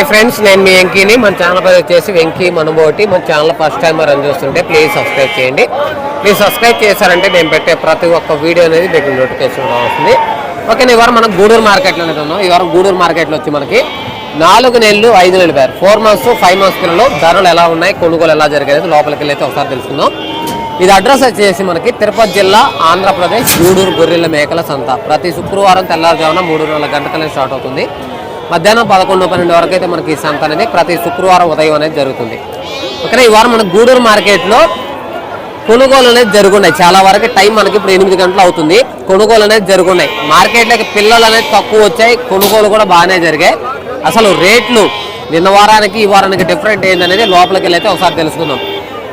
Hi friends నేను మీ వెంకీని. మన channel పేరు వచ్చేసి వెంకీ మనబోటి మన ఛానల్ ఫస్ట్ టైం రన్ చూస్తుంటే ప్లీజ్ సబ్స్క్రైబ్ చేయండి. మీరు సబ్స్క్రైబ్ చేశారంటే నేను పెట్టే ప్రతి ఒక్క వీడియో అనేది మీకు నోటిఫికేషన్ వస్తుంది ఓకే ఈ వారం మనం గూడూరు మార్కెట్లో అనేది ఉన్నాం. ఇవాళ గూడూరు మార్కెట్లో వచ్చి మనకి నాలుగు నెలలు ఐదు నెలలు పేరు ఫోర్ మంత్స్ ఫైవ్ మంత్స్ పిల్లలు ధరలు ఎలా ఉన్నాయి కొనుగోలు ఎలా జరిగేది లోపలికి వెళ్ళి అయితే ఒకసారి తెలుసుకుందాం. ఇది అడ్రస్ వచ్చేసి మనకి తిరుపతి జిల్లా ఆంధ్రప్రదేశ్ గూడూరు గొర్రెల మేకల సంత. ప్రతి శుక్రవారం తెల్లారుజామున మూడు నెలల గంటలనే స్టార్ట్ అవుతుంది. మధ్యాహ్నం పదకొండు పన్నెండు వరకు అయితే మనకి ఈ సంత అనేది ప్రతి శుక్రవారం ఉదయం అనేది జరుగుతుంది. ఓకేనా? ఈ వారం మన గూడూరు మార్కెట్లో కొనుగోలు అనేది జరుగున్నాయి. చాలా వరకు టైం మనకి ఇప్పుడు ఎనిమిది గంటలు అవుతుంది. కొనుగోలు అనేది జరుగున్నాయి. మార్కెట్లోకి పిల్లలు అనేది తక్కువ వచ్చాయి. కొనుగోలు కూడా బాగానే జరిగాయి. అసలు రేట్లు నిన్న వారానికి ఈ వారానికి డిఫరెంట్ ఏందనేది లోపలికి వెళ్ళైతే ఒకసారి తెలుసుకుందాం.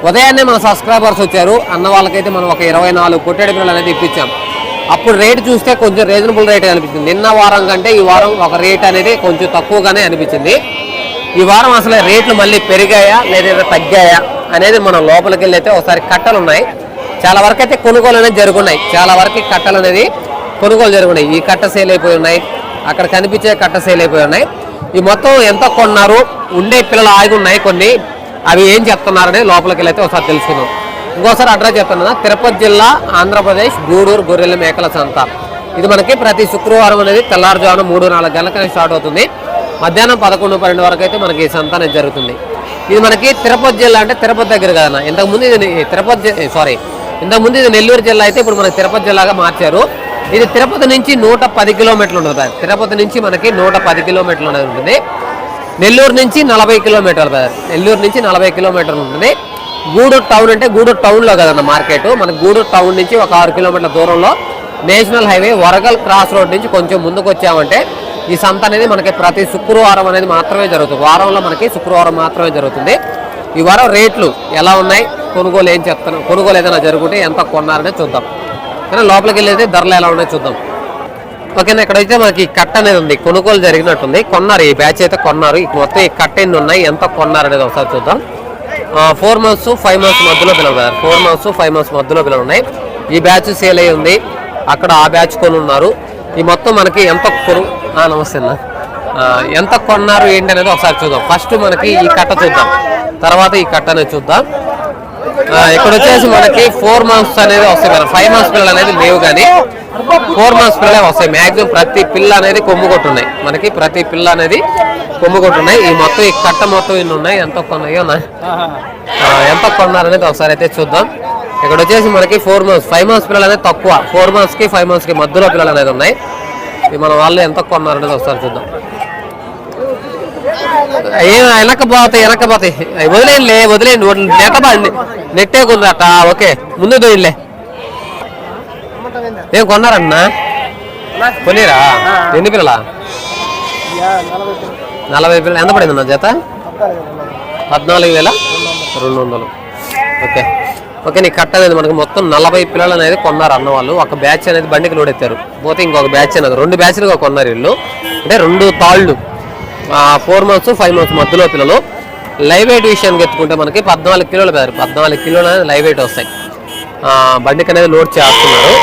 ఉదయాన్నే మన సబ్స్క్రైబర్స్ వచ్చారు. అన్న వాళ్ళకైతే మనం ఒక ఇరవై నాలుగు పొట్టేడు పిల్లలు అనేది ఇప్పించాం. అప్పుడు రేట్ చూస్తే కొంచెం రీజనబుల్ రేట్ అనిపించింది. నిన్న వారం కంటే ఈ వారం ఒక రేట్ అనేది కొంచెం తక్కువగానే అనిపించింది. ఈ వారం అసలు రేట్లు మళ్ళీ పెరిగాయా లేదా తగ్గాయా అనేది మనం లోపలికి వెళ్ళైతే ఒకసారి కట్టలు ఉన్నాయి. చాలా వరకు అయితే కొనుగోలు అనేది జరుగున్నాయి. చాలా వరకు కట్టలు అనేది కొనుగోలు జరుగున్నాయి. ఈ కట్ట సేల్ అయిపోయి ఉన్నాయి. అక్కడ కనిపించే కట్ట సేల్ అయిపోయి ఉన్నాయి. ఈ మొత్తం ఎంత కొన్నారు ఉండే పిల్లలు ఆగి ఉన్నాయి కొన్ని. అవి ఏం చెప్తున్నారని లోపలికి వెళ్ళైతే ఒకసారి తెలుసుకుందాం. ఇంకోసారి అడ్రస్ చెప్తున్నా తిరుపతి జిల్లా ఆంధ్రప్రదేశ్ గూడూరు గొర్రెల మేకల సంత. ఇది మనకి ప్రతి శుక్రవారం అనేది తెల్లారుజామున మూడు నాలుగు గంటలకనే స్టార్ట్ అవుతుంది. మధ్యాహ్నం పదకొండు పన్నెండు వరకు అయితే మనకి ఈ సంత అనేది జరుగుతుంది. ఇది మనకి తిరుపతి జిల్లా అంటే తిరుపతి దగ్గర కదన్నా. ఇంతకుముందు ఇది తిరుపతి సారీ ఇంతకుముందు ఇది నెల్లూరు జిల్లా అయితే ఇప్పుడు మనకి తిరుపతి జిల్లాగా మార్చారు. ఇది తిరుపతి నుంచి నూట పది కిలోమీటర్లు ఉంటుంది తిరుపతి నుంచి మనకి నూట పది కిలోమీటర్లు అనేది ఉంటుంది. నెల్లూరు నుంచి నలభై కిలోమీటర్లు బ్రదర్. నెల్లూరు నుంచి నలభై కిలోమీటర్లు ఉంటుంది. గూడూరు టౌన్ అంటే గూడూరు టౌన్లో కదన్న మార్కెట్. మన గూడూరు టౌన్ నుంచి ఒక ఆరు కిలోమీటర్ల దూరంలో నేషనల్ హైవే వరగల్ క్రాస్ రోడ్ నుంచి కొంచెం ముందుకు వచ్చామంటే ఈ సంత అనేది మనకి ప్రతి శుక్రవారం అనేది మాత్రమే జరుగుతుంది. వారంలో మనకి శుక్రవారం మాత్రమే జరుగుతుంది. ఈ వారం రేట్లు ఎలా ఉన్నాయి? కొనుగోలు ఏం చెప్తాను కొనుగోలు ఏదైనా జరుగుతుంటే ఎంత కొన్నారనేది చూద్దాం. కానీ లోపలికి వెళ్ళేది ధరలు ఎలా ఉన్నాయో చూద్దాం. ఓకేనా ఇక్కడైతే మనకి కట్ కట్ట అనేది ఉంది. కొనుగోలు జరిగినట్టుంది. కొన్నారు ఈ బ్యాచ్ అయితే కొన్నారు. ఈ మొత్తం ఈ కట్ట ఎన్ని ఉన్నాయి? ఎంత కొన్నారు అనేది ఒకసారి చూద్దాం. ఫోర్ మంత్స్ ఫైవ్ మంత్స్ మధ్యలో పిల్లలు ఫోర్ మంత్స్ ఫైవ్ మంత్స్ మధ్యలో పిల్లలు ఉన్నాయి ఈ బ్యాచ్ సేల్ అయ్యి ఉంది. అక్కడ ఆ బ్యాచ్ కొని ఉన్నారు ఈ మొత్తం మనకి ఎంత కొను నమస్తే అన్న. ఎంత కొన్నారు ఏంటి అనేది ఒకసారి చూద్దాం. ఫస్ట్ మనకి ఈ కట్ట చూద్దాం. తర్వాత ఈ కట్ట అనేది చూద్దాం. ఇక్కడ వచ్చేసి మనకి ఫోర్ మంత్స్ అనేది వస్తాయి మన ఫైవ్ మంత్స్ పిల్లలు అనేది లేవు కానీ ఫోర్ మంత్స్ పిల్లలే వస్తాయి. మాక్సిమం ప్రతి పిల్ల అనేది కొమ్ము కొట్టున్నాయి. మనకి ప్రతి పిల్ల అనేది కొమ్ము కొట్టున్నాయి. ఈ మొత్తం ఈ కట్ట మొత్తం ఇన్ని ఉన్నాయి. ఎంత కొన్నాయో ఎంత కొన్నారనేది ఒకసారి అయితే చూద్దాం. ఇక్కడ వచ్చేసి మనకి ఫోర్ మంత్స్ ఫైవ్ మంత్స్ పిల్లలు అనేది తక్కువ. ఫోర్ మంత్స్కి ఫైవ్ మంత్స్కి మధ్యలో పిల్లలు అనేది ఉన్నాయి. ఇది మన వాళ్ళు ఎంత కొన్నారనేది ఒకసారి చూద్దాం. ఏం వెనకపోతాయి వెనకపోతాయి వదిలేండిలే వదిలేండి నెట్టబాండి నెట్టే కొందట ఓకే ముందు దొయ్యలే ఏం కొన్నారన్నా? కొనిరా? ఎన్ని పిల్లలా? నలభై పిల్లలు ఎంత పడింది అన్న జత? పద్నాలుగు వేల రెండు వందలు. ఓకే. ఓకే నీ కట్ట అనేది మనకి మొత్తం నలభై పిల్లలు అనేది కొన్నారు అన్న వాళ్ళు. ఒక బ్యాచ్ అనేది బండికి లోడ్ ఎత్తారు. పోతే ఇంకొక బ్యాచ్ అనేది రెండు బ్యాచ్లుగా కొన్నారు వీళ్ళు. అంటే రెండు తాళ్ళు. ఫోర్ మంత్స్ ఫైవ్ మంత్స్ మధ్యలో పిల్లలు లైవ్ వెయిట్ విషయానికి ఎత్తుకుంటే మనకి పద్నాలుగు కిలోలు పెద్ద పద్నాలుగు కిలోలు అనేది లైవ్ వెయిట్ వస్తాయి. బండికి అనేది లోడ్ చేస్తున్నారు.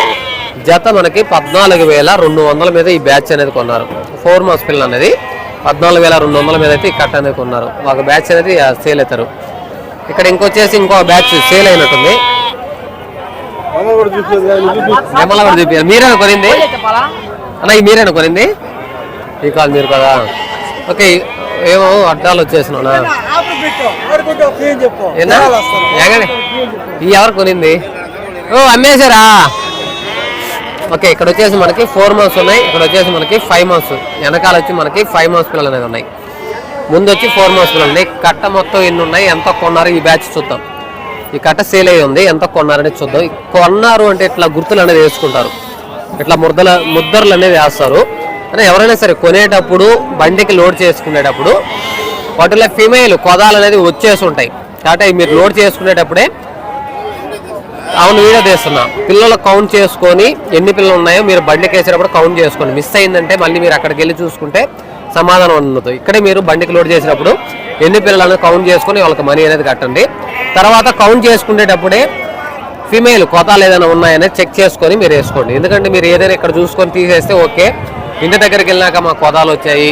జత మనకి పద్నాలుగు వేల రెండు వందల మీద ఈ బ్యాచ్ అనేది కొన్నారు. ఫోర్ మంత్స్ పిల్లలు అనేది పద్నాలుగు వేల రెండు వందల మీద అయితే ఈ కట్ట అనేది కొన్నారు. ఒక బ్యాచ్ అనేది సేల్ అవుతారు. ఇక్కడ ఇంకొచ్చేసి ఇంకో బ్యాచ్ సేల్ అయినట్టుంది. నెమల కూడా చూపించారు మీరేనా కొనింది అన్న ఈ మీరేనా కొనింది ఈ కాల్ మీరు కదా. ఓకే ఏమో అడ్డాలు వచ్చేసినా ఈ ఎవరు కొనింది? ఓ అమ్మేశారా? ఓకే ఇక్కడ వచ్చేసి మనకి ఫోర్ మంత్స్ ఉన్నాయి. ఇక్కడ వచ్చేసి మనకి ఫైవ్ మంత్స్ వెనకాల వచ్చి మనకి ఫైవ్ మంత్స్ పిల్లలు అనేది ఉన్నాయి. ముందు వచ్చి ఫోర్ మంత్స్ పిల్లలు ఉన్నాయి. కట్ట మొత్తం ఎన్ని ఉన్నాయి? ఎంత కొన్నారు? ఈ బ్యాచ్ చూద్దాం. ఈ కట్ట సేల్ అయి ఉంది. ఎంత కొన్నారని చూద్దాం. కొన్నారు అంటే ఇట్లా గుర్తులు అనేది వేసుకుంటారు. ఇట్లా ముద్దల ముద్దర్లు అనేది వేస్తారు. అంటే ఎవరైనా సరే కొనేటప్పుడు బండికి లోడ్ చేసుకునేటప్పుడు వాటిలో ఫిమేల్ కొదాలు అనేది వచ్చేసి ఉంటాయి కాబట్టి మీరు లోడ్ చేసుకునేటప్పుడే అవును వీడియో తీస్తున్నా. పిల్లలు కౌంట్ చేసుకొని ఎన్ని పిల్లలు ఉన్నాయో మీరు బండికి వేసేటప్పుడు కౌంట్ చేసుకోండి. మిస్ అయిందంటే మళ్ళీ మీరు అక్కడికి వెళ్ళి చూసుకుంటే సమాధానం ఉండదు. ఇక్కడే మీరు బండికి లోడ్ చేసినప్పుడు ఎన్ని పిల్లలను కౌంట్ చేసుకొని వాళ్ళకి మనీ అనేది కట్టండి. తర్వాత కౌంట్ చేసుకునేటప్పుడే ఫిమేల్ కొతాలు ఏదైనా ఉన్నాయనేది చెక్ చేసుకొని మీరు వేసుకోండి. ఎందుకంటే మీరు ఏదైనా ఇక్కడ చూసుకొని తీసేస్తే ఓకే. ఇంటి దగ్గరికి వెళ్ళినాక మా కొదాలు వచ్చాయి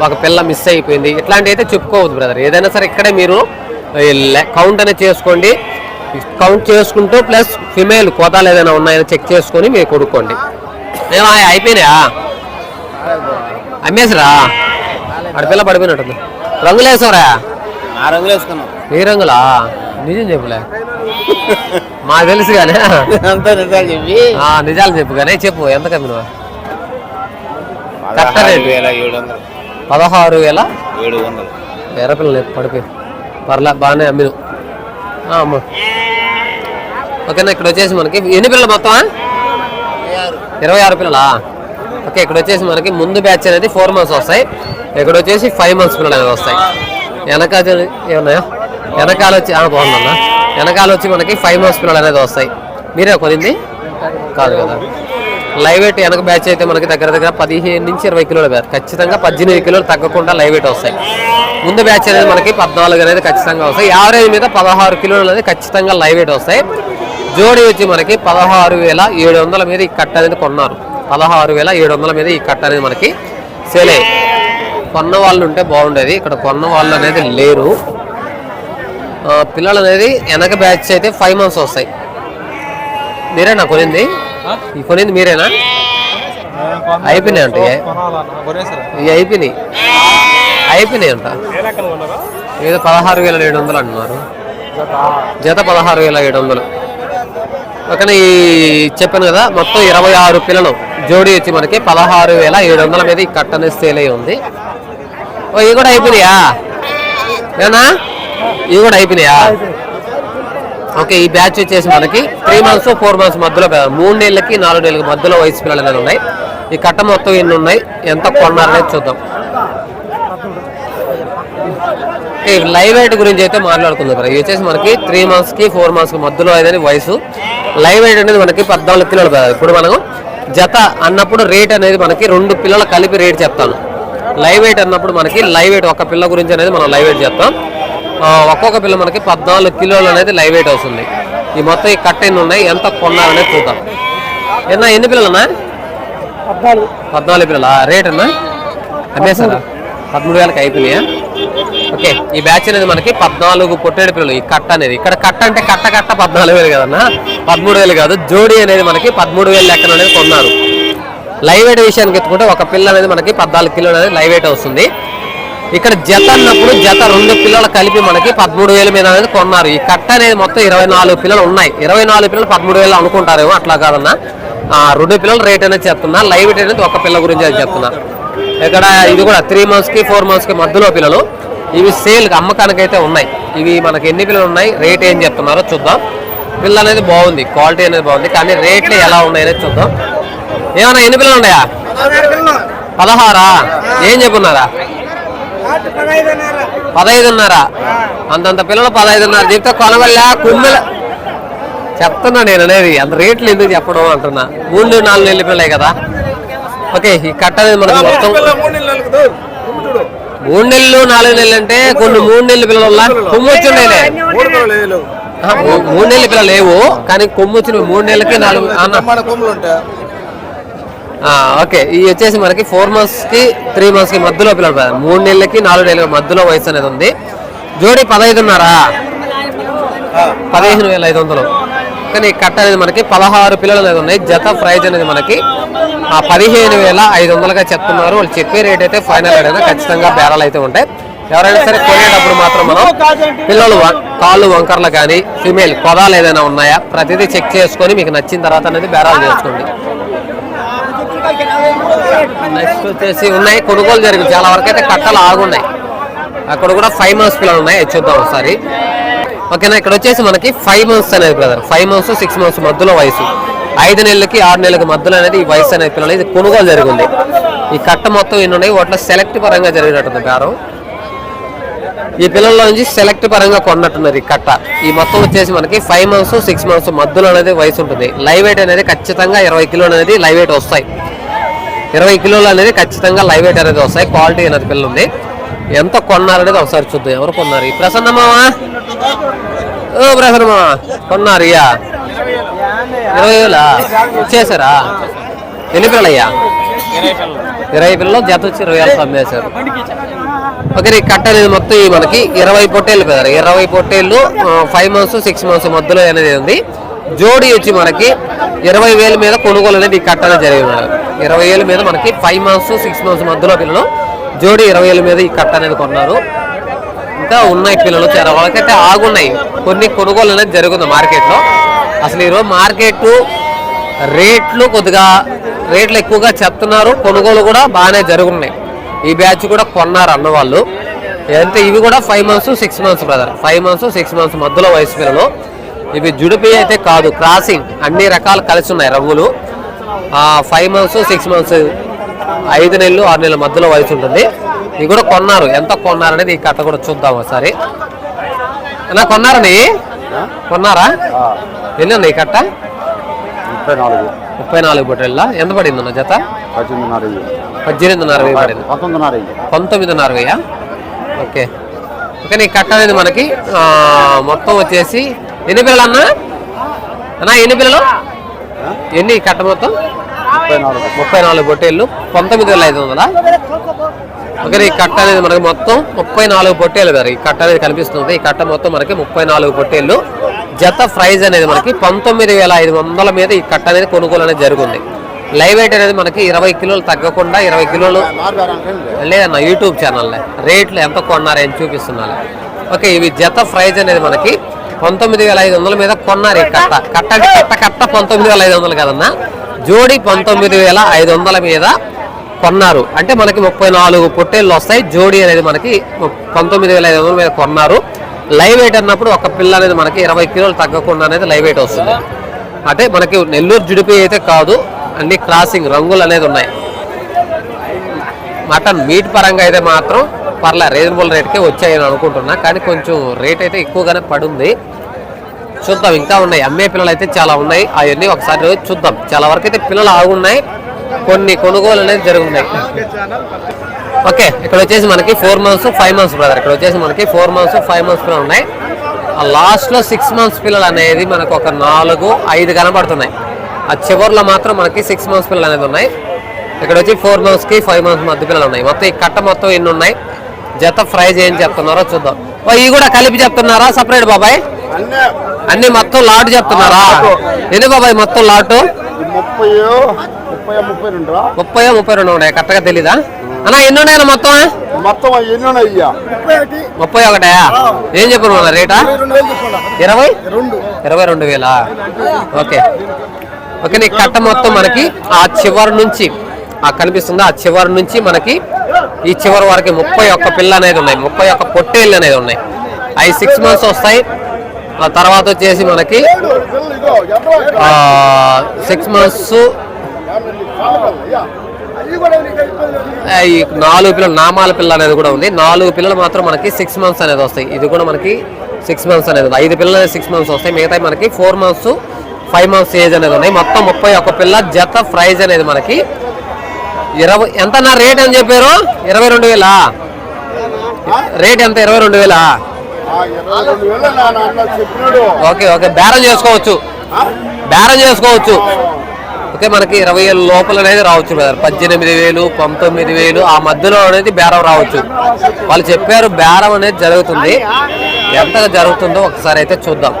ఒక పిల్ల మిస్ అయిపోయింది. ఇట్లాంటి అయితే చెప్పుకోవద్దు బ్రదర్ ఏదైనా సరే ఇక్కడే మీరు కౌంట్ అనేది చేసుకోండి. కౌంట్ చేసుకుంటూ ప్లస్ ఫిమేల్ కోతాలు ఏదైనా ఉన్నాయని చెక్ చేసుకొని మీరు కొనుక్కోండి. ఏమా అయిపోయినాయా? అమ్మేసరా ఆడపిల్ల పడిపోయినట్టుంది. రంగులు వేసావురా? రంగులు వేసుకున్నాం. ఏ రంగులా? నిజం చెప్పులే. మా తెలుసు కానీ అంతా నిజాలు చెప్పి. ఆ, నిజాలు చెప్పు కానీ చెప్పు. ఎంత కమ్మినవా? పదహారు. వేల ఏడు వందలు ఎర్రపిల్లలు పడిపోయి. పర్లే బాగానే అమ్మిను అమ్ము. ఓకేనా ఇక్కడ వచ్చేసి మనకి ఎన్ని పిల్లలు మొత్తం? ఇరవై ఆరు పిల్లలా? ఓకే ఇక్కడ వచ్చేసి మనకి ముందు బ్యాచ్ అనేది ఫోర్ మంత్స్ వస్తాయి. ఇక్కడ వచ్చేసి ఫైవ్ మంత్స్ పిల్లలు అనేది వస్తాయి. వెనకాల ఏమన్నాయా? వెనకాల వచ్చి బాగుందన్నా. వెనకాల వచ్చి మనకి ఫైవ్ మంత్స్ పిల్లలు అనేది వస్తాయి. మీరే కొనింది? కాదు కదా. లైవ్ వెయిట్ వెనక బ్యాచ్ అయితే మనకి దగ్గర దగ్గర పదిహేను నుంచి ఇరవై కిలోలు బ్యాచ్ ఖచ్చితంగా పద్దెనిమిది కిలోలు తగ్గకుండా లైవ్ వెయిట్ వస్తాయి. ముందు బ్యాచ్ అనేది మనకి పద్నాలుగు అనేది ఖచ్చితంగా వస్తాయి. యావరేజ్ మీద పదహారు కిలోలు అనేది ఖచ్చితంగా లైవ్ వెయిట్ వస్తాయి. జోడి వచ్చి మనకి పదహారు వేల ఏడు వందల మీద ఈ కట్ట అనేది కొన్నారు. పదహారు వేల ఏడు వందల మీద ఈ కట్ట అనేది మనకి సేల్ అయ్యి కొన్న వాళ్ళు ఉంటే బాగుండేది. ఇక్కడ కొన్న వాళ్ళు అనేది లేరు. పిల్లలు అనేది వెనక బ్యాచ్ అయితే ఫైవ్ మంత్స్ వస్తాయి. మీరేనా కొనింది? ఈ కొనింది మీరేనా? అయిపోయినాయి అంట ఇవి అయిపోయినాయి. అయిపోయినాయి అంట. ఏదో పదహారు వేల ఏడు వందలు అంటున్నారు జత పదహారు వేల ఏడు వందలు. ఓకేనా ఈ చెప్పాను కదా మొత్తం ఇరవై ఆరు పిల్లలు జోడి వచ్చి మనకి పదహారు వేల ఏడు వందల మీద ఈ కట్ట సేల్ అయి ఉంది. ఓ ఇవి కూడా అయిపోయినాయా? ఏనా ఇవి కూడా అయిపోయినాయా? ఓకే ఈ బ్యాచ్ వచ్చేసి మనకి త్రీ మంత్స్ ఫోర్ మంత్స్ మధ్యలో మూడు నెలలకి నాలుగు నెలలకి మధ్యలో వయసు పిల్లలు అనేది ఉన్నాయి. ఈ కట్ట మొత్తం ఎన్ని ఉన్నాయి? ఎంత కొన్నారనేది చూద్దాం. ఈ లైవ్ వెయిట్ గురించి అయితే మాట్లాడుకుందాం ఇది వచ్చేసి మనకి త్రీ మంత్స్కి ఫోర్ మంత్స్కి మధ్యలో అయితే వయసు. లైవ్ ఎయిట్ అనేది మనకి పద్నాలుగు పిల్లలు కదా ఇప్పుడు మనం జత అన్నప్పుడు రేట్ అనేది మనకి రెండు పిల్లలు కలిపి రేట్ చెప్తాను. లైవ్ ఎయిట్ అన్నప్పుడు మనకి లైవ్ ఎయిట్ ఒక పిల్ల గురించి అనేది మనం లైవ్ ఎయిట్ చెప్తాం. ఒక్కొక్క పిల్ల మనకి పద్నాలుగు కిలోలు అనేది లైవ్ వెయిట్ వస్తుంది ఈ మొత్తం ఈ కట్ట ఎన్ని ఉన్నాయి ఎంత కొన్నారనేది చూద్దాం. ఏనా ఎన్ని పిల్లలన్నా? పద్నాలుగు. పిల్లల? రేట్ అన్నా? అమ్మేశారా? పదమూడు వేలకి అయిపోయినాయా? ఓకే ఈ బ్యాచ్ అనేది మనకి పద్నాలుగు పొట్టేడు పిల్లలు ఈ కట్ట అనేది. ఇక్కడ కట్ట అంటే కట్ట కట్ట పద్నాలుగు వేలు కదన్నా? పదమూడు వేలు కాదు జోడీ అనేది మనకి పదమూడు వేలు లెక్కన అనేది కొన్నారు. లైవ్ వెయిట్ విషయానికి ఎత్తుకుంటే ఒక పిల్ల అనేది మనకి పద్నాలుగు కిలోలు అనేది లైవ్ వెయిట్ వస్తుంది ఇక్కడ జత అన్నప్పుడు జత రెండు పిల్లలు కలిపి మనకి పదమూడు వేల మీద అనేది కొన్నారు. ఈ కట్ట అనేది మొత్తం ఇరవై నాలుగు పిల్లలు ఉన్నాయి. ఇరవై నాలుగు పిల్లలు పదమూడు వేలు అనుకుంటారేమో అట్లా కాదన్నా. ఆ, రెండు పిల్లలు రేట్ అనేది చెప్తున్నా. లైవ్ అనేది ఒక పిల్ల గురించి అది చెప్తున్నా. ఇక్కడ ఇది కూడా త్రీ మంత్స్కి ఫోర్ మంత్స్కి మధ్యలో పిల్లలు. ఇవి సేల్ అమ్మకానికి అయితే ఉన్నాయి. ఇవి మనకి ఎన్ని పిల్లలు ఉన్నాయి? రేట్ ఏం చెప్తున్నారో చూద్దాం. పిల్ల అనేది బాగుంది. క్వాలిటీ అనేది బాగుంది. కానీ రేట్లు ఎలా ఉన్నాయనేది చూద్దాం. ఏమన్నా ఎన్ని పిల్లలు ఉన్నాయా? పదహారా? ఏం చెప్పున్నారా? పదహైదున్నర. అంతంత పిల్లలు పదహైదున్నర. చెప్తే కొనవల్ల కుమ్మెల. చెప్తున్నా నేను అనేది. అంత రేట్లు ఎందుకు చెప్పడం అంటున్నా. మూడు నాలుగు నెలల పిల్లలే కదా. ఓకే ఈ కట్ట అనేది మనకు మొత్తం. మూడు నెలలు నాలుగు నెలలు అంటే కొన్ని మూడు నెలల పిల్లల కొమ్ము వచ్చి ఉన్నాయిలే ఆ, మూ- మూడు నెలల పిల్లలు లేవు కానీ కొమ్ము వచ్చిన మూడు నెలలకి నాలుగు అన్న మన కొమ్ములు ఉంటాయి ఆ, ఓకే. ఈ వచ్చేసి మనకి ఫోర్ మంత్స్కి త్రీ మంత్స్కి మధ్యలో పిల్లలు. మూడు నెలలకి నాలుగు నెలల మధ్యలో వయసు అనేది ఉంది. జోడి పదహైదున్నరా? పదిహేను వేల ఐదు వందలు. కానీ కట్ట అనేది మనకి పదహారు పిల్లలు అనేది ఉన్నాయి. జత ప్రైజ్ అనేది మనకి ఆ పదిహేను వేల ఐదు వందలుగా చెప్తున్నారు. వాళ్ళు చెప్పే రేట్ అయితే ఫైనల్ రేట్ అయితే ఖచ్చితంగా బేరాలు అయితే ఉంటాయి. ఎవరైనా సరే కొనేటప్పుడు మాత్రం మనం పిల్లలు కాళ్ళు వంకర్లు కానీ ఫిమేల్ కొదాలు ఏదైనా ఉన్నాయా? ప్రతిదీ చెక్ చేసుకొని మీకు నచ్చిన తర్వాత అనేది బేరాలు చేసుకోండి. నెక్స్ట్ వచ్చేసి ఉన్నాయి. కొనుగోలు జరిగింది. చాలా వరకు అయితే కట్టలు ఆగున్నాయి. అక్కడ కూడా ఫైవ్ మంత్స్ పిల్లలు ఉన్నాయి. చూద్దాం ఒకసారి. ఓకేనా? ఇక్కడ వచ్చేసి మనకి ఫైవ్ మంత్స్ అనేది brother five months six months మధ్యలో వయసు. ఐదు నెలలకి ఆరు నెలలకి మధ్యలో అనేది ఈ వయసు అనేది పిల్లలు. ఇది కొనుగోలు జరిగింది. ఈ కట్ట మొత్తం ఎన్ని ఉన్నాయి? వాటిలో సెలెక్ట్ పరంగా జరిగినట్టుంది బేరం ఈ పిల్లల నుంచి సెలెక్ట్ పరంగా కొన్నట్టున్నారు ఈ కట్ట. ఈ మొత్తం వచ్చేసి మనకి ఫైవ్ మంత్స్ సిక్స్ మంత్స్ మధ్యలో అనేది వయసు ఉంటుంది. లైవ్ వెయిట్ అనేది ఖచ్చితంగా ఇరవై కిలోలు అనేది లైవ్ వెయిట్ వస్తాయి. ఇరవై కిలోలు అనేది ఖచ్చితంగా లైవ్ వెయిట్ అనేది వస్తాయి. క్వాలిటీ అనేది పిల్లలు ఉంది. ఎంత కొన్నారనేది ఒకసారి చూద్దాం. ఎవరు కొన్నారు? ఈ ప్రసన్నమావా ఓ ప్రసన్నమావా కొన్నారు ఇయ్యా. ఇరవై వేలా? ఇచ్చేసారా ఎన్ని పిల్లయ్యా ఇరవై పిల్లలు. జత వచ్చి ఇరవై వేలు అమ్మేశారు. ఓకే ఈ కట్ట అనేది మొత్తం ఈ మనకి ఇరవై పొట్టేళ్ళు పెద్దారు ఇరవై పొట్టేళ్ళు ఫైవ్ మంత్స్ సిక్స్ మంత్స్ మధ్యలో అనేది ఉంది. జోడీ వచ్చి మనకి ఇరవై వేల మీద కొనుగోలు అనేది ఈ కట్ట అనేది ఇరవై ఏళ్ళ మీద మనకి ఫైవ్ మంత్స్ సిక్స్ మంత్స్ మధ్యలో పిల్లలు జోడి ఇరవై ఏళ్ళ మీద ఈ కట్ట అనేది కొన్నారు. ఇంకా ఉన్నాయి పిల్లలు చాలా వాళ్ళకైతే ఆగున్నాయి. కొన్ని కొనుగోలు అనేది జరుగుతుంది మార్కెట్లో. అసలు ఈరోజు మార్కెట్ రేట్లు కొద్దిగా రేట్లు ఎక్కువగా చెప్తున్నారు. కొనుగోలు కూడా బాగానే జరుగున్నాయి. ఈ బ్యాచ్ కూడా కొన్నారు అన్న వాళ్ళు. అంటే ఇవి కూడా five months six months brother five months six months మధ్యలో వయసు పిల్లలు. ఇవి జుడిపి అయితే కాదు క్రాసింగ్ అన్ని రకాలు కలిసి ఉన్నాయి రంగులు. ఫైవ్ మంత్స్ సిక్స్ మంత్స్ ఐదు నెలలు ఆరు నెలల మధ్యలో వయసు ఉంటుంది. ఇవి కూడా కొన్నారు. ఎంత కొన్నారు అనేది ఈ కట్ట కూడా చూద్దాం ఒకసారి. అన్నా కొన్నారని కొన్నారా? ఎన్ని ఉన్నాయి ఈ కట్ట? ముప్పై నాలుగు. ముప్పై నాలుగు బొట్టెళ్ళ ఎంత పడింది అన్న జత? పద్దెనిమిదిన్నర వెయ్యి వెయ్యి పడింది. పంతొమ్మిదిన్నర వెయ్యి ఓకే. ఓకే నీ కట్ట అనేది మనకి మొత్తం వచ్చేసి ఎన్ని పిల్లలు అన్న? అన్నా ఎన్ని పిల్లలు? ఎన్ని కట్ట మొత్తం ముప్పై నాలుగు. ముప్పై పొట్టేళ్ళు పంతొమ్మిది వేల ఐదు వందల? ఒకరి ఈ కట్ట అనేది మనకి మొత్తం ముప్పై నాలుగు పొట్టేలు గారు. ఈ కట్ట అనేది కనిపిస్తుంది. ఈ కట్ట మొత్తం మనకి ముప్పై నాలుగు పొట్టేళ్ళు జత ప్రైజ్ అనేది మనకి పంతొమ్మిది వేల ఐదు వందల మీద ఈ కట్ట అనేది కొనుగోలు అనేది జరుగుతుంది లైవ్ వెయిట్ అనేది మనకి ఇరవై కిలోలు తగ్గకుండా ఇరవై కిలోలు లేదన్న యూట్యూబ్ ఛానల్లో రేట్లు ఎంత కొన్నారని చూపిస్తున్నారు ఓకే ఇవి జత ప్రైజ్ అనేది మనకి పంతొమ్మిది వేల ఐదు వందల మీద కొన్నారు ఈ కట్ట కట్ట. అంటే కట్ట కట్ట పంతొమ్మిది వేల ఐదు వందలు కదన్నా? జోడి పంతొమ్మిది వేల ఐదు వందల మీద కొన్నారు. అంటే మనకి ముప్పై నాలుగు పొట్టేళ్ళు వస్తాయి. జోడి అనేది మనకి పంతొమ్మిది వేల ఐదు వందల మీద కొన్నారు. లైవ్ వెయిట్ అన్నప్పుడు ఒక పిల్ల అనేది మనకి ఇరవై కిలోలు తగ్గకుండా అనేది లైవ్ వెయిట్ వస్తుంది. అంటే మనకి నెల్లూరు జుడిపి అయితే కాదు అన్ని క్రాసింగ్ రంగులు అనేది ఉన్నాయి. మటన్ మీట్ పరంగా అయితే మాత్రం పర్లే రీజనబుల్ రేట్కే వచ్చాయని అనుకుంటున్నా కానీ కొంచెం రేట్ అయితే ఎక్కువగానే పడుంది. చూద్దాం ఇంకా ఉన్నాయి. అమ్మే పిల్లలు అయితే చాలా ఉన్నాయి. అవన్నీ ఒకసారి చూద్దాం. చాలా వరకు అయితే పిల్లలు ఆగున్నాయి. కొన్ని కొనుగోలు అనేది జరుగుతున్నాయి ఓకే ఇక్కడ వచ్చేసి మనకి four months five months brother ఇక్కడ వచ్చేసి మనకి ఫోర్ మంత్స్ ఫైవ్ మంత్స్ పిల్లలు ఉన్నాయి. ఆ లాస్ట్లో సిక్స్ మంత్స్ పిల్లలు అనేది మనకు ఒక నాలుగు ఐదు కనబడుతున్నాయి. ఆ చివరిలో మాత్రం మనకి సిక్స్ మంత్స్ పిల్లలు అనేది ఉన్నాయి. ఇక్కడ వచ్చి ఫోర్ మంత్స్కి ఫైవ్ మంత్స్ మధ్య పిల్లలు ఉన్నాయి. మొత్తం ఈ కట్ట మొత్తం ఎన్ని ఉన్నాయి? జత ప్రైజ్ ఏం చెప్తున్నారో చూద్దాం. ఓ ఇవి కూడా కలిపి చెప్తున్నారా? సపరేట్ బాబాయ్? అన్ని. మొత్తం లాట్ చెప్తున్నారా? ఎన్ని బాబాయ్ మొత్తం లాటు? ముప్పై ముప్పై ముప్పై రెండు రా ముప్పై ముప్పై రెండు ఉన్నాయి? కరెక్ట్గా తెలీదా? అన్నా ఎన్ని ఉన్నాయన్న మొత్తం? మొత్తం ఎన్ని ఉన్నాయ్యా ముప్పై ఒకటయా ఏం చెప్పను రేటా? ఇరవై ఇరవై రెండు వేలా? ఓకే. ఓకే నీ కట్ట మొత్తం మనకి ఆ చివరి నుంచి ఆ కనిపిస్తుంది ఆ చివరి నుంచి మనకి ఈ చివరి వరకు ముప్పై ఒక్క పిల్ల అనేది ఉన్నాయి. ముప్పై ఒక్క పొట్టేళ్ళు అనేది ఉన్నాయి. అవి సిక్స్ మంత్స్ వస్తాయి. ఆ తర్వాత వచ్చేసి మనకి సిక్స్ మంత్స్ ఈ నాలుగు పిల్లలు నామాల పిల్ల అనేది కూడా ఉంది. నాలుగు పిల్లలు మాత్రం మనకి సిక్స్ మంత్స్ అనేది వస్తాయి. ఇది కూడా మనకి సిక్స్ మంత్స్ అనేది ఐదు పిల్లలు సిక్స్ మంత్స్ వస్తాయి. మిగతా మనకి four months five months age అనేది ఉన్నాయి. మొత్తం ముప్పై ఒక్క పిల్ల జత ప్రైజ్ అనేది మనకి ఇరవై ఎంత నా రేట్ అని చెప్పారు? ఇరవై రెండు వేలా? రేట్ ఎంత? ఇరవై రెండు వేలా? Okay okay. బేరం చేసుకోవచ్చు. బేరం చేసుకోవచ్చు. ఓకే మనకి ఇరవై ఏళ్ళ లోపల అనేది రావచ్చు బ్రదర్. పద్దెనిమిది వేలు పంతొమ్మిది వేలు ఆ మధ్యలో అనేది బేరం రావచ్చు. వాళ్ళు చెప్పారు బేరం అనేది జరుగుతుంది. ఎంతగా జరుగుతుందో ఒకసారి అయితే చూద్దాం.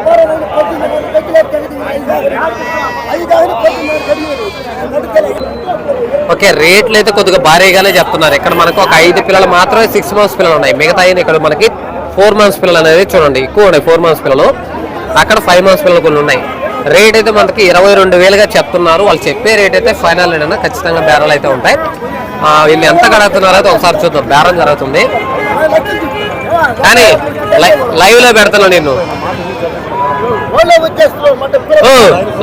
ఓకే రేట్లు అయితే కొద్దిగా భారీగానే చెప్తున్నారు. ఇక్కడ మనకు ఒక ఐదు పిల్లలు మాత్రమే సిక్స్ మంత్స్ పిల్లలు ఉన్నాయి. మిగతా ఇక్కడ మనకి ఫోర్ మంత్స్ పిల్లలు అనేది చూడండి ఎక్కువ ఉన్నాయి ఫోర్ మంత్స్ పిల్లలు. అక్కడ ఫైవ్ మంత్స్ పిల్లలు కొన్ని ఉన్నాయి. రేట్ అయితే మనకి ఇరవై రెండు వేలుగా చెప్తున్నారు. వాళ్ళు చెప్పే రేట్ అయితే ఫైనల్ అయినా ఖచ్చితంగా బేరాలు అయితే ఉంటాయి. వీళ్ళు ఎంత కడుగుతున్నారో అయితే ఒకసారి చూద్దాం. బేరం జరుగుతుంది. కానీ లైవ్లో పెడుతున్నా నేను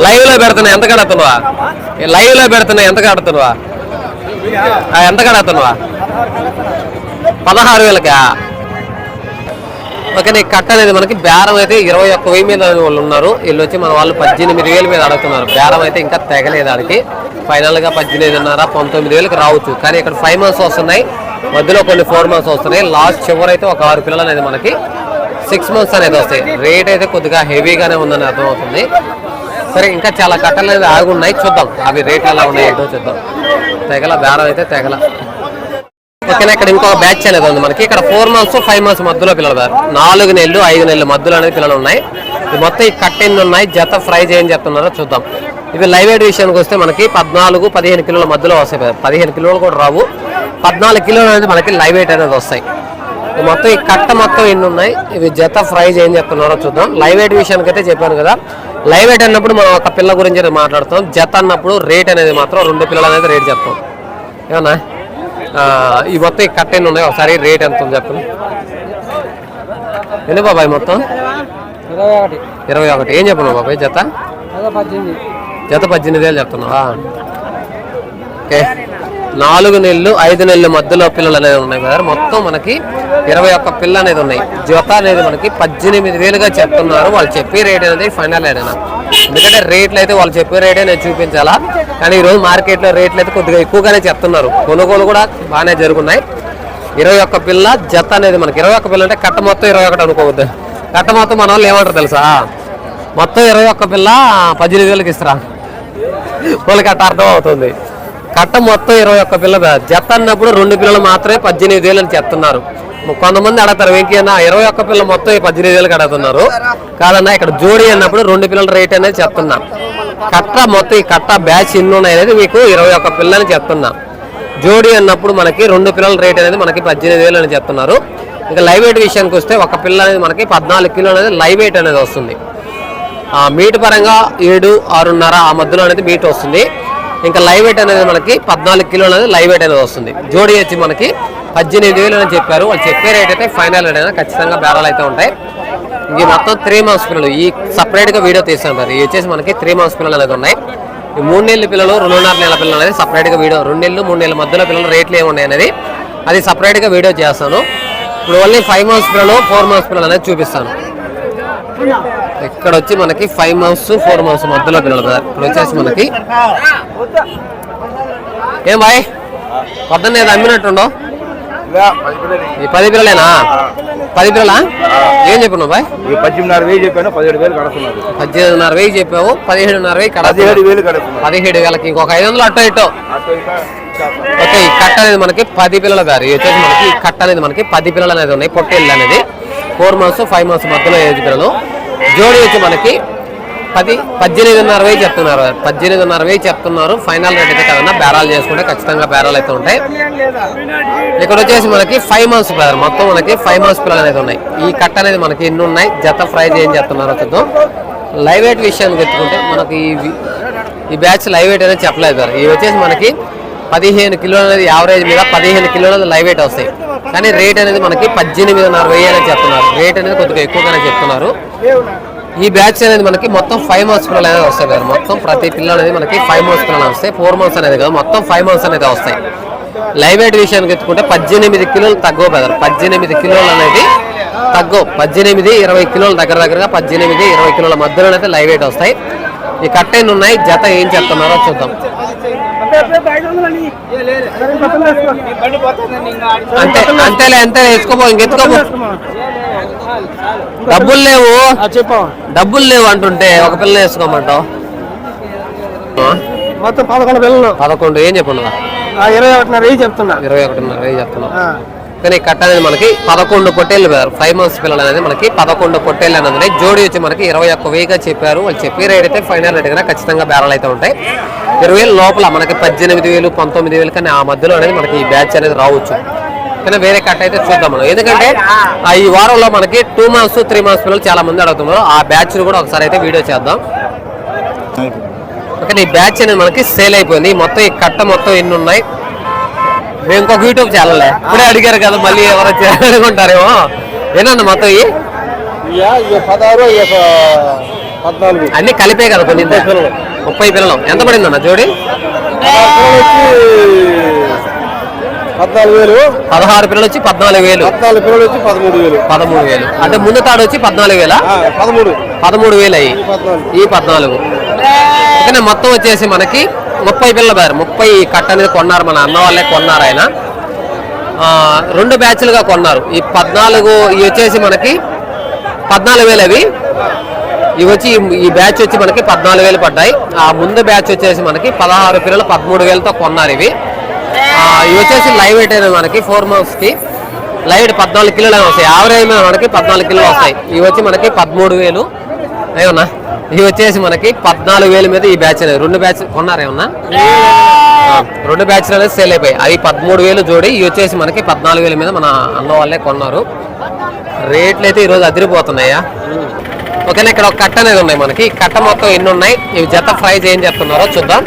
లైవ్లో పెడుతున్నా. ఎంత కడుతున్నావా లైవ్లో పెడుతున్నా. ఎంత కడుతున్నావా ఎంత కడుతున్నావా పదహారు వేలకా? ఓకే నీకు కట్ట అనేది మనకి బేరం అయితే ఇరవై ఒక్క వెయ్యి మీద వాళ్ళు ఉన్నారు. వీళ్ళు వచ్చి మన వాళ్ళు పద్దెనిమిది వేల మీద అడుగుతున్నారు. బేరం అయితే ఇంకా తెగలేదు ఆడికి. ఫైనల్గా పద్దెనిమిదిన్నర పంతొమ్మిది వేలకు రావచ్చు. కానీ ఇక్కడ ఫైవ్ మంత్స్ వస్తున్నాయి. మధ్యలో కొన్ని ఫోర్ మంత్స్ వస్తున్నాయి. లాస్ట్ చివరైతే అయితే ఒక ఆరు పిల్లలు అనేది మనకి సిక్స్ మంత్స్ అనేది వస్తాయి. రేట్ అయితే కొద్దిగా హెవీగానే ఉందని అర్థమవుతుంది. సరే ఇంకా చాలా కట్టలు అనేది ఆగున్నాయి చూద్దాం. అవి రేట్లు ఎలా ఉన్నాయి ఏంటో చూద్దాం. తెగల బేరం అయితే తెగల. ఓకేనా ఇక్కడ ఇంకొక బ్యాచ్ అనేది ఉంది మనకి. ఇక్కడ ఫోర్ మంత్స్ ఫైవ్ మంత్స్ మధ్యలో పిల్లలు ఉన్నారు. నాలుగు నెలలు ఐదు నెలలు మధ్యలో అనేది పిల్లలు ఉన్నాయి. ఇది మొత్తం ఈ కట్ ఎన్ని ఉన్నాయి జత ఫ్రై చేయని చెప్తున్నారో చూద్దాం. ఇవి లైవ్ వెయిట్ విషయానికి వస్తే మనకి పద్నాలుగు పదిహేను కిలోల మధ్యలో వస్తాయి పదిహేను కిలోలు కూడా రావు. పద్నాలుగు కిలోలు అనేది మనకి లైవ్ ఎయిట్ అనేది వస్తాయి. మొత్తం ఈ కట్ట మొత్తం ఎన్ని ఉన్నాయి ఇవి జత ఫ్రై చేయని చెప్తున్నారో చూద్దాం. లైవ్ వెయిట్ విషయానికి అయితే చెప్పాను కదా. లైవ్ వెయిట్ అన్నప్పుడు మనం ఒక పిల్ల గురించి మాట్లాడుతాం. జత అన్నప్పుడు రేట్ అనేది మాత్రం రెండు పిల్లలు అనేది రేట్ చెప్తాం. ఏమన్నా? ఈ మొత్తం ఈ కట్ట ఎన్ని ఉన్నాయి. ఒకసారి రేట్ ఎంత ఉంది చెప్పండి. ఎన్ని బాబాయ్ మొత్తం? ఇరవై ఒకటి. ఏం చెప్పను బాబాయ్ జత? జత పద్దెనిమిది వేలు చెప్తున్నావా? ఓకే. నాలుగు నెలలు ఐదు నెలల మధ్యలో పిల్లలు అనేది ఉన్నాయి కదా. మొత్తం మనకి ఇరవై ఒక్క పిల్ల అనేది ఉన్నాయి. జత అనేది మనకి పద్దెనిమిది వేలుగా చెప్తున్నారు. వాళ్ళు చెప్పే రేట్ అనేది ఫైనల్ అయినా. ఎందుకంటే రేట్లు అయితే వాళ్ళు చెప్పే రేటే నేను చూపించాలా? కానీ ఈరోజు మార్కెట్లో రేట్లు అయితే కొద్దిగా ఎక్కువగానే చెప్తున్నారు. కొనుగోలు కూడా బాగానే జరుగున్నాయి. ఇరవై ఒక్క పిల్ల జత అనేది మనకి ఇరవై ఒక్క పిల్ల అంటే కట్ట మొత్తం ఇరవై ఒకటి అనుకోవద్దు. కట్ట మొత్తం మన వాళ్ళు ఏమంటారు తెలుసా? మొత్తం ఇరవై ఒక్క పిల్ల పద్దెనిమిది వేలకి ఇస్తారా? వాళ్ళకి అట్ట అర్థం అవుతుంది. కట్ట మొత్తం ఇరవై ఒక్క పిల్ల జత అన్నప్పుడు రెండు పిల్లలు మాత్రమే పద్దెనిమిది వేలు అని చెప్తున్నారు. కొంతమంది అడతారు వెంకీ అన్న ఇరవై ఒక్క పిల్ల మొత్తం ఈ పద్దెనిమిది వేలకు అడుగుతున్నారు కాదన్నా ఇక్కడ జోడీ అన్నప్పుడు రెండు పిల్లల రేట్ అనేది చెప్తున్నా. కట్ట మొత్తం ఈ కట్ట బ్యాచ్ ఎన్ని ఉన్నాయి అనేది మీకు ఇరవై ఒక్క పిల్లని చెప్తున్నా. జోడీ అన్నప్పుడు మనకి రెండు పిల్లల రేట్ అనేది మనకి పద్దెనిమిది వేలు అని చెప్తున్నారు. ఇంకా లైవ్ వెయిట్ విషయానికి వస్తే ఒక పిల్ల అనేది మనకి పద్నాలుగు కిలో అనేది లైవ్ వెయిట్ అనేది వస్తుంది. ఆ మీట్ పరంగా ఏడు ఆరున్నర ఆ మధ్యలో అనేది మీట్ వస్తుంది. ఇంకా లైవ్ వెయిట్ అనేది మనకి పద్నాలుగు కిలోలు అనేది లైవ్ వెయిట్ అనేది వస్తుంది. జోడీ వచ్చి మనకి పద్దెనిమిది వేలు అని చెప్పారు. వాళ్ళు చెప్పే రేట్ అయితే ఫైనల్ రేట్ అయినా ఖచ్చితంగా బేరాలు అయితే ఉంటాయి. ఇవి మొత్తం త్రీ మంత్స్ పిల్లలు. ఈ సపరేట్గా వీడియో తీస్తుంటారు ఇవి వచ్చేసి మనకి త్రీ మంత్స్ పిల్లలు అనేది ఉన్నాయి. ఈ మూడు నెలల పిల్లలు రెండున్నర నెలల పిల్లలు అనేది సపరేట్గా వీడియో రెండు నెలలు మూడు నెలల మధ్యలో పిల్లలు రేట్లు ఏమున్నాయి అనేది అది సపరేట్గా వీడియో చేస్తాను. ఇప్పుడు ఓన్లీ ఫైవ్ మంత్స్ పిల్లలు ఫోర్ మంత్స్ పిల్లలు అనేది చూపిస్తాను. ఇక్కడ వచ్చి మనకి ఫైవ్ మంత్స్ ఫోర్ మంత్స్ మధ్యలో పిల్లలు కదా. ఇప్పుడు వచ్చేసి మనకి ఏం బాయ్? పొద్దున్న ఏదో అమ్మినట్టుండో? ఈ పది పిల్లలేనా? పది పిల్లలా? ఏం చెప్పినావు బాయ్? పద్దెనిమిదిన్నర వెయ్యి చెప్పాను పదిహేడు వేలు కడుతున్నారు పద్దెనిమిదిన్నర వెయ్యి చెప్పావు పదిహేడున్నర వెయ్యి కడ పదిహేడు వేలు పదిహేడు వేలకి ఇంకొక ఐదు వందలు అట్టో ఇట్టో ఓకే ఈ కట్ట అనేది మనకి పది పిల్లలు ఇది వచ్చేసి మనకి ఈ కట్ట అనేది మనకి పది పిల్లలు అనేది ఉన్నాయి పొట్టేళ్ళు అనేది. ఫోర్ మంత్స్ ఫైవ్ మంత్స్ మధ్యలో ఏజ్ పిల్లలు? జోడి వచ్చి మనకి పది పద్దెనిమిదిన్నర వేయి చెప్తున్నారు. పద్దెనిమిదిన్నర వేయి చెప్తున్నారు. ఫైనల్ రేట్ అయితే కదన్నా బేరాలు చేసుకుంటే ఖచ్చితంగా బేరాలు అయితే ఉంటాయి. ఇక్కడ వచ్చేసి మనకి ఫైవ్ మంత్స్ బ్రదర్ మొత్తం మనకి ఫైవ్ మంత్స్ పిల్లలు అనేది ఉన్నాయి. ఈ కట్ట అనేది మనకి ఎన్ని ఉన్నాయి? జత ఫ్రై ఏం చెప్తున్నారు చూద్దాం. లైవ్ వెయిట్ విషయానికి ఎత్తుకుంటే మనకి ఈ ఈ బ్యాచ్ లైవ్ వెయిట్ అనేది చెప్పలేదు సార్ ఇవి వచ్చేసి మనకి పదిహేను కిలోలు అనేది యావరేజ్ మీద పదిహేను కిలోలు అనేది లైవ్ వెయిట్ వస్తాయి. కానీ రేట్ అనేది మనకి పద్దెనిమిదిన్నర వెయ్యి అనేది చెప్తున్నారు. రేట్ అనేది కొద్దిగా ఎక్కువగానే చెప్తున్నారు. ఈ బ్యాచ్ అనేది మనకి మొత్తం ఫైవ్ మంత్స్ పిల్లలు అనేది వస్తాయి కదా. మొత్తం ప్రతి పిల్లలు అనేది మనకి ఫైవ్ మంత్స్ పిల్లలు వస్తాయి. ఫోర్ మంత్స్ అనేది కాదు మొత్తం ఫైవ్ మంత్స్ అనేది వస్తాయి. లైవ్ వెయిట్ విషయానికి ఎత్తుకుంటే పద్దెనిమిది కిలోలు తగ్గవు బెదర్ పద్దెనిమిది కిలోలు అనేది తగ్గవు. పద్దెనిమిది ఇరవై కిలోలు దగ్గర దగ్గరగా పద్దెనిమిది ఇరవై కిలోల మధ్యలో అయితే లైవ్ వెయిట్ వస్తాయి. ఈ కట్ ఉన్నాయి జత ఏం చెప్తున్నారో చూద్దాం. అంతేలే అంతే వేసుకోపో ఇంకెత్తుకోపో డబ్బులు లేవు. చెప్పు. డబ్బులు లేవు అంటుంటే ఒక పిల్ల వేసుకోమంటావు? మొత్తం పదకొండు పిల్లలు. పదకొండు ఏం చెప్పండు ఇరవై ఒకటిన్నర వెయ్యి చెప్తున్నా. ఇరవై ఒకటిన్నర వెయ్యి చెప్తున్నావు ఆ. కానీ కట్ట అనేది మనకి పదకొండు పొట్టేళ్ళు ఫైవ్ మంత్స్ పిల్లలు అనేది మనకి పదకొండు పొట్టేళ్ళు అనేది. జోడి వచ్చి మనకి ఇరవై ఒక్క వెయ్యిగా చెప్పారు. వాళ్ళు చెప్పే రేట్ అయితే ఫైనల్ రేట్ కదా ఖచ్చితంగా బేరాలు అయితే ఉంటాయి. ఇరవై వేలు లోపల మనకి పద్దెనిమిది వేలు పంతొమ్మిది వేలు కానీ ఆ మధ్యలో అనేది మనకి ఈ బ్యాచ్ అనేది రావచ్చు. కానీ వేరే కట్ట అయితే చూద్దాం మనం. ఎందుకంటే ఆ ఈ వారంలో మనకి టూ మంత్స్ త్రీ మంత్స్ పిల్లలు చాలా మంది అడుగుతున్నారు. ఆ బ్యాచ్ కూడా ఒకసారి అయితే వీడియో చేద్దాం. ఓకే ఈ బ్యాచ్ అనేది మనకి సేల్ అయిపోయింది. మొత్తం ఈ కట్ట మొత్తం ఎన్ని ఉన్నాయి? మేము ఇంకొక యూట్యూబ్ ఛానల్ ఇప్పుడే అడిగారు కదా మళ్ళీ ఎవరో చేయాలనుకుంటారేమో ఏనన్నా మొత్తం ఈ? పదహారు పద్నాలుగు. అన్ని కలిపే కదా కొన్ని ముప్పై పిల్లలు. ఎంత పడిందన్న జోడి? పద్నాలుగు వేలు. పదహారు పిల్లలు వచ్చి పద్నాలుగు వేలు. పద్నాలుగు పిల్లలు వచ్చి పదమూడు వేలు. పదమూడు వేలు. అంటే ముందు తాడు వచ్చి పద్నాలుగు వేల? పదమూడు. పదమూడు వేలు అయ్యి. ఈ పద్నాలుగు. ఓకేనా మొత్తం వచ్చేసి మనకి ముప్పై పిల్లలు బారు. ముప్పై కట్ట అనేది కొన్నారు మన అన్న వాళ్ళే కొన్నారు ఆయన. ఆ, రెండు బ్యాచ్లుగా కొన్నారు. ఈ పద్నాలుగు ఇవి వచ్చేసి మనకి పద్నాలుగు వేలు అవి. ఇవి వచ్చి ఈ- బ్యాచ్ వచ్చి మనకి పద్నాలుగు వేలు పడ్డాయి. ఆ ముందు బ్యాచ్ వచ్చేసి మనకి పదహారు పిల్లలు పదమూడు వేలతో కొన్నారు ఇవి. ఇవి వచ్చేసి లైవ్ వెయిట్ మనకి ఫోర్ మంత్స్కి లైవ్ పద్నాలుగు కిలోలు వస్తాయి. యావరేజ్ మీద మనకి పద్నాలుగు కిలోలు వస్తాయి. ఇవి వచ్చి మనకి పదమూడు వేలు. ఏమన్నా? ఇవి వచ్చేసి మనకి పద్నాలుగు వేల మీద ఈ బ్యాచ్ అనేది రెండు బ్యాచ్ కొన్నారేమన్నా రెండు బ్యాచ్లు అనేది సేల్ అయిపోయాయి. అవి పదమూడు వేలు జోడి ఇవి వచ్చేసి మనకి పద్నాలుగు వేల మీద మన అన్న వాళ్ళే కొన్నారు. రేట్లు అయితే ఈరోజు అదిరిపోతున్నాయా? ఓకేనా ఇక్కడ ఒక కట్ట అనేది ఉన్నాయి మనకి. కట్ట మొత్తం ఎన్ని ఉన్నాయి? ఇవి జత ప్రైజ్ ఏం చెప్తున్నారో చూద్దాం.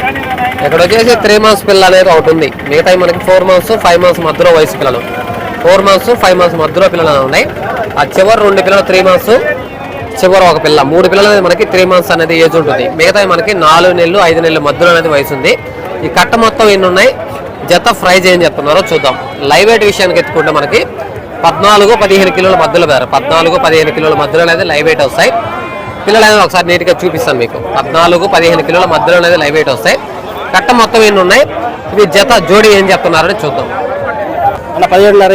ఇక్కడ వచ్చేసి త్రీ మంత్స్ పిల్ల అనేది ఒకటి ఉంది. మిగతా మనకి ఫోర్ మంత్స్ ఫైవ్ మంత్స్ మధ్యలో వయసు పిల్లలు. ఫోర్ మంత్స్ ఫైవ్ మంత్స్ మధ్యలో పిల్లలు ఉన్నాయి. ఆ చివరి రెండు పిల్లలు త్రీ మంత్స్ చివరి ఒక పిల్ల. మూడు పిల్లలు అనేది మనకి త్రీ మంత్స్ అనేది ఏజ్ ఉంటుంది. మిగతా మనకి నాలుగు నెలలు ఐదు నెలలు మధ్యలో అనేది వయసు ఉంది. ఈ కట్ట మొత్తం ఎన్ని ఉన్నాయి? జత ప్రైజ్ ఏం చెప్తున్నారో చూద్దాం. లైవ్ వెయిట్ విషయానికి ఎత్తుకుంటే మనకి పద్నాలుగు పదిహేను కిలోల మధ్యలో వేరు. పద్నాలుగు పదిహేను కిలోల మధ్యలో అనేది లైవ్ వెయిట్ వస్తాయి. పిల్లలు అనేది ఒకసారి నీట్గా చూపిస్తాను మీకు. పద్నాలుగు పదిహేను కిలోల మధ్యలో అనేది లైవ్ వెయిట్ వస్తాయి. కట్ట మొత్తం ఎన్ని ఉన్నాయి? ఇవి జత జోడి ఏం చెప్తున్నారని చూద్దాం. పదిహేడున్నర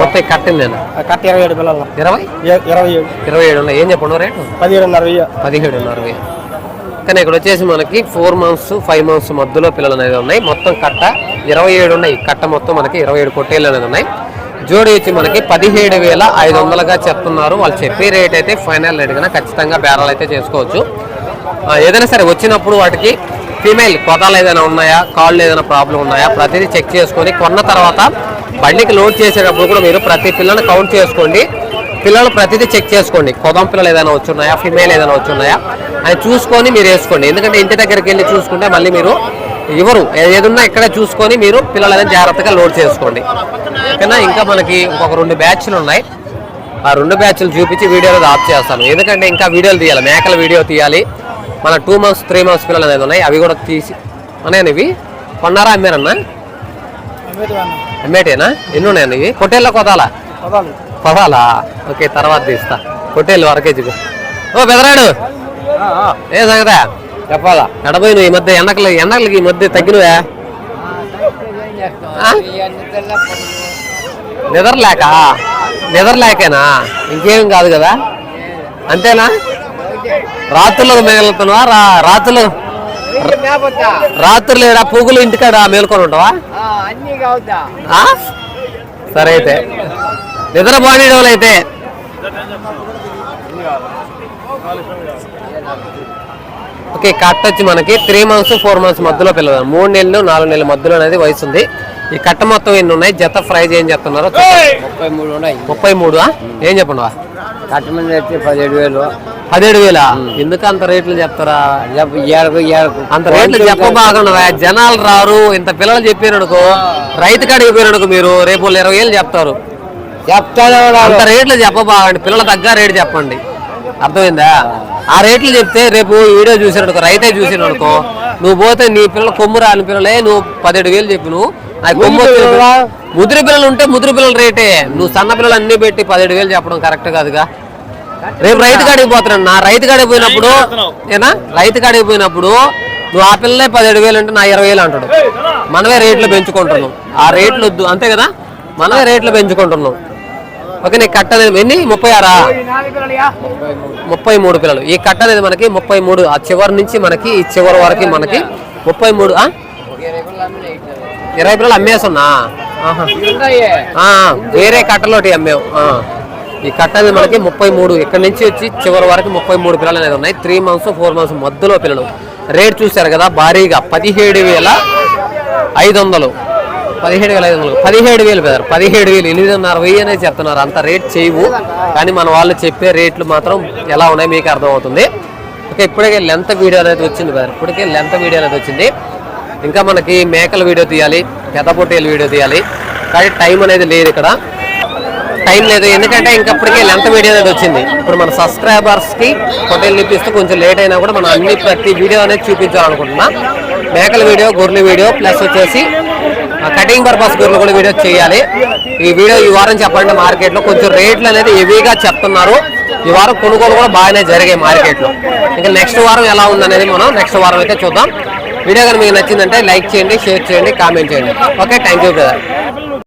మొత్తం కట్టింది కట్ట ఇరవై ఏడు పిల్లలు. ఇరవై? ఇరవై ఏడు. ఇరవై ఏడు. ఉన్నాయి. ఏం చెప్పండి రేటు? పదిహేడున్నర వెయ్యి పదిహేడున్నర వేలు. కానీ ఇక్కడ వచ్చేసి మనకి ఫోర్ మంత్స్ ఫైవ్ మంత్స్ మధ్యలో పిల్లలు అనేది ఉన్నాయి. మొత్తం కట్ట ఇరవై ఏడు ఉన్నాయి. కట్ట మొత్తం మనకి ఇరవై ఏడు కొట్టేళ్ళు అనేది ఉన్నాయి. జోడి వచ్చి మనకి పదిహేడు వేల ఐదు వందలుగా చెప్తున్నారు. వాళ్ళు చెప్పే రేట్ అయితే ఫైనల్ రేట్ కన్నా ఖచ్చితంగా బేరాలు అయితే చేసుకోవచ్చు. ఏదైనా సరే వచ్చినప్పుడు వాటికి ఫీమేల్ కొదాలు ఏదైనా ఉన్నాయా? కాళ్ళు ఏదైనా ప్రాబ్లం ఉన్నాయా? ప్రతిదీ చెక్ చేసుకొని కొన్న తర్వాత బండికి లోడ్ చేసేటప్పుడు కూడా మీరు ప్రతి పిల్లని కౌంట్ చేసుకోండి. పిల్లలు ప్రతిదీ చెక్ చేసుకోండి. కొదం పిల్లలు ఏదైనా వచ్చున్నాయా? ఫీమేల్ ఏదైనా వచ్చున్నాయా? అని చూసుకొని మీరు వేసుకోండి. ఎందుకంటే ఇంటి దగ్గరికి వెళ్ళి చూసుకుంటే మళ్ళీ మీరు ఇవ్వరు ఏదున్నా ఇక్కడే చూసుకొని మీరు పిల్లలు అనేది జాగ్రత్తగా లోడ్ చేసుకోండి. ఓకేనా? ఇంకా మనకి ఇంకొక రెండు బ్యాచ్లు ఉన్నాయి. ఆ రెండు బ్యాచ్లు చూపించి వీడియోలో ఆఫ్ చేస్తాను. ఎందుకంటే ఇంకా వీడియోలు తీయాలి. మేకల వీడియో తీయాలి. మన టూ మంత్స్ త్రీ మంత్స్ పిల్లలు అనేది ఉన్నాయి. అవి కూడా తీసి ఉన్నాయని ఇవి కొన్నారా అమ్మారన్నా? అమ్మేటేనా? ఎన్ని ఉన్నాయన్న ఇవి? పొట్టేళ్ళ కొదాలా? పదాలా ఓకే తర్వాత తీస్తా. పొట్టేళ్ళు వరకేజీకు ఓ బెదరాడు ఏ సంగతా? చెప్పాలా? ఎడబోయి నువ్వు ఈ మధ్య ఎండకలు ఎండకలకి ఈ మధ్య తగ్గినవా? నిద్రలేక? నిద్రలేకేనా? ఇంకేం కాదు కదా? అంతేనా? రాత్రులకు మిగులుతున్నావా రా రాత్రులు రాత్రులు ఈడ పువ్వులు ఇంటికాడ మేల్కొని ఉంటావా? సరే అయితే నిద్ర బాగా అయితే. ఓకే కట్ట వచ్చి మనకి త్రీ మంత్స్ ఫోర్ మంత్స్ మధ్యలో పిల్లలు. మూడు నెలలు నాలుగు నెలల మధ్యలో అనేది వయసు ఉంది. ఈ కట్ట మొత్తం ఎన్ని ఉన్నాయి? జత ప్రైజ్ ఏం చెప్తున్నారు ముప్పై మూడు ఉన్నాయి. ముప్పై మూడు ఏం చెప్పండి కట్ట మీద అయితే పదిహేడు వేలు. పదిహేడు వేల? ఎందుకు అంత రేట్లు చెప్తారా? అంత రేట్లు చెప్పబాగున్నవా జనాలు రారు. ఇంత పిల్లలు చెప్పారనుకో రైతు కాడికి పోయిననుకో మీరు రేపు ఇరవై వేలు చెప్తారు. చెప్తానే అంత రేట్లు చెప్పబాగండి పిల్లల తగ్గ రేటు చెప్పండి. అర్థమైందా? ఆ రేట్లు చెప్తే రేపు ఈ వీడియో చూసిననుకో రైతే చూసిననుకో నువ్వు పోతే నీ పిల్లలు కొమ్ము రాని పిల్లలే నువ్వు పదిహేడు వేలు చెప్పి నువ్వు. కొమ్ము ముదిరి పిల్లలు ఉంటే ముదిరి పిల్లల రేటే. నువ్వు సన్న పిల్లలు అన్ని పెట్టి పదిహేడు వేలు చెప్పడం కరెక్ట్ కాదుగా? రేపు రైతు కాడికి పోతున్నాను. నా రైతు కాడికి పోయినప్పుడు ఏనా? రైతు కాడికి పోయినప్పుడు నువ్వు ఆ పిల్లలే పదిహేడు వేలు అంటే నా ఇరవై వేలు అంటాడు. మనమే రేట్లు పెంచుకుంటున్నాం. ఆ రేట్లు వద్దు. అంతే కదా? మనమే రేట్లు పెంచుకుంటున్నాం. ఓకే నీ కట్ట అనేది ఎన్ని ముప్పై ఆరా ముప్పై మూడు పిల్లలు. ఈ కట్ట అనేది మనకి ముప్పై మూడు. ఆ చివరి నుంచి మనకి ఈ చివరి వరకు మనకి ముప్పై మూడు? ఇరవై పిల్లలు అమ్మేస్తున్నా? వేరే కట్టలోటి అమ్మేవు. ఈ కట్ట అనేది మనకి ముప్పై మూడు. ఇక్కడ నుంచి వచ్చి చివరి వరకు ముప్పై మూడు పిల్లలు అనేది ఉన్నాయి. త్రీ మంత్స్ ఫోర్ మంత్స్ మధ్యలో పిల్లలు. రేట్ చూశారు కదా భారీగా పదిహేడు వేల ఐదు వందలు. పదిహేడు వేల ఐదు వందలు పదిహేడు వేలు పెద్దారు పదిహేడు వేలు. ఎనిమిదిన్నర వెయ్యి అనేది చెప్తున్నారు. అంత రేట్ చేయవు. కానీ మన వాళ్ళు చెప్పే రేట్లు మాత్రం ఎలా ఉన్నాయి మీకు అర్థమవుతుంది. ఓకే ఇప్పటికే లెంత్ వీడియో అనేది వచ్చింది పెద్దారు ఇప్పటికే లెంత్ వీడియో అనేది వచ్చింది. ఇంకా మనకి మేకల వీడియో తీయాలి పెద్ద వీడియో తీయాలి. కానీ టైం అనేది లేదు ఇక్కడ. టైం లేదు. ఎందుకంటే ఇంకప్పటికే లెంత్ వీడియో అనేది వచ్చింది. ఇప్పుడు మన సబ్స్క్రైబర్స్కి హోటల్ చూపిస్తూ కొంచెం లేట్ అయినా కూడా మనం అన్ని ప్రతి వీడియో అనేది చూపించాలనుకుంటున్నా. మేకల వీడియో గొర్రెల వీడియో ప్లస్ వచ్చేసి కటింగ్ పర్పస్ గురించి కూడా వీడియో చేయాలి. ఈ వీడియో ఈ వారం చెప్పండి మార్కెట్లో కొంచెం రేట్లు అనేది హెవీగా చెప్తున్నారు. ఈ వారం కొనుగోలు కూడా బాగానే జరిగాయి మార్కెట్లో ఇంకా నెక్స్ట్ వారం ఎలా ఉందనేది మనం నెక్స్ట్ వారం అయితే చూద్దాం. వీడియో కానీ మీకు నచ్చిందంటే లైక్ చేయండి షేర్ చేయండి కామెంట్ చేయండి. Okay thank you brother.